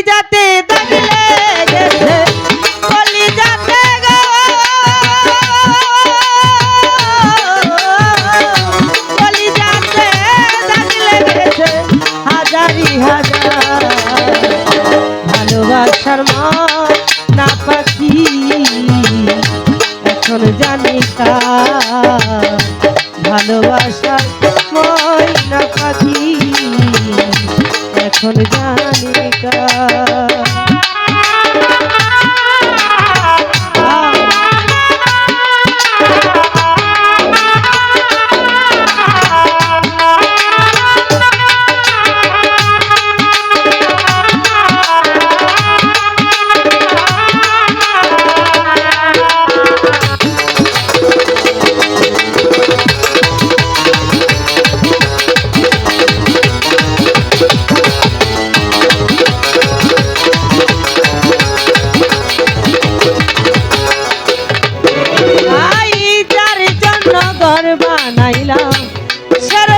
কলিজাতে দাগলে গেছে কলিজাতে গো। কলিজাতে দাগলে গেছে হাজারি হাজার। ভালোবাসার না পাখি, এখন জানি ভালোবাসার পাখি, এখন জানি Shut up.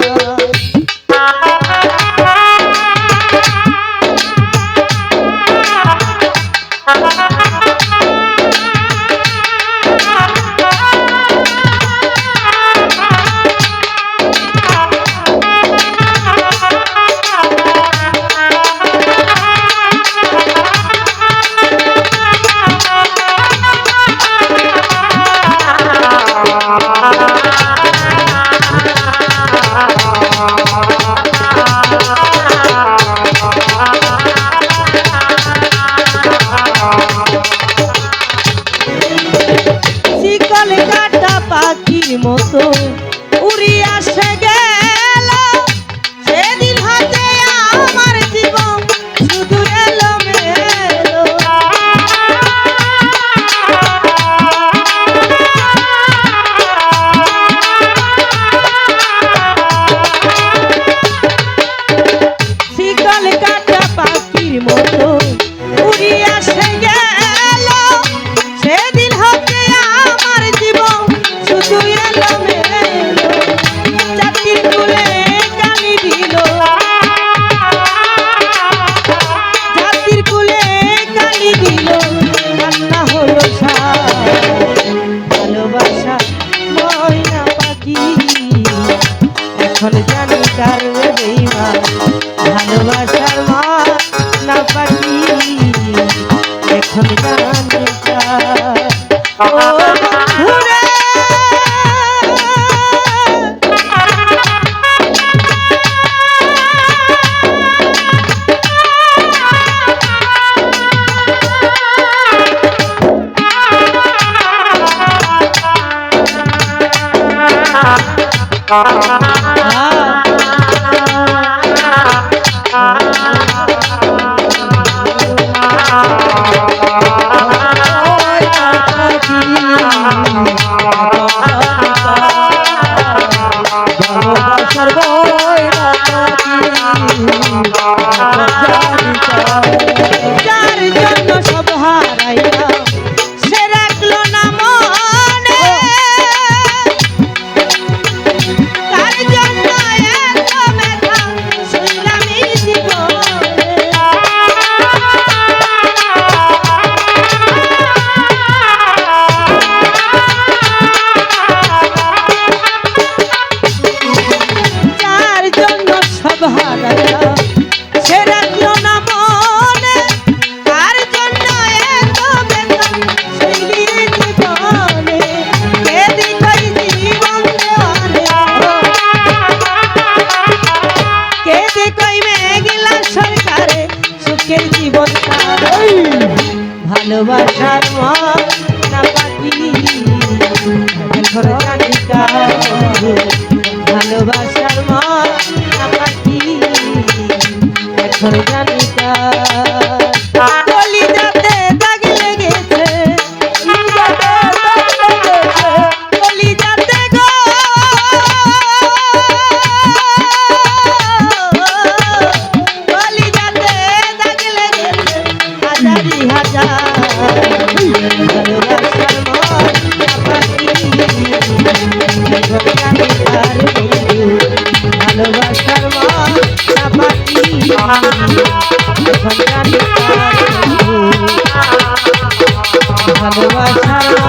মতো Ah ভালোবাসার না পাখি। ভালোবাসার মা পাখি। এখন জানিকা ভালোবাসার ভালোবাসার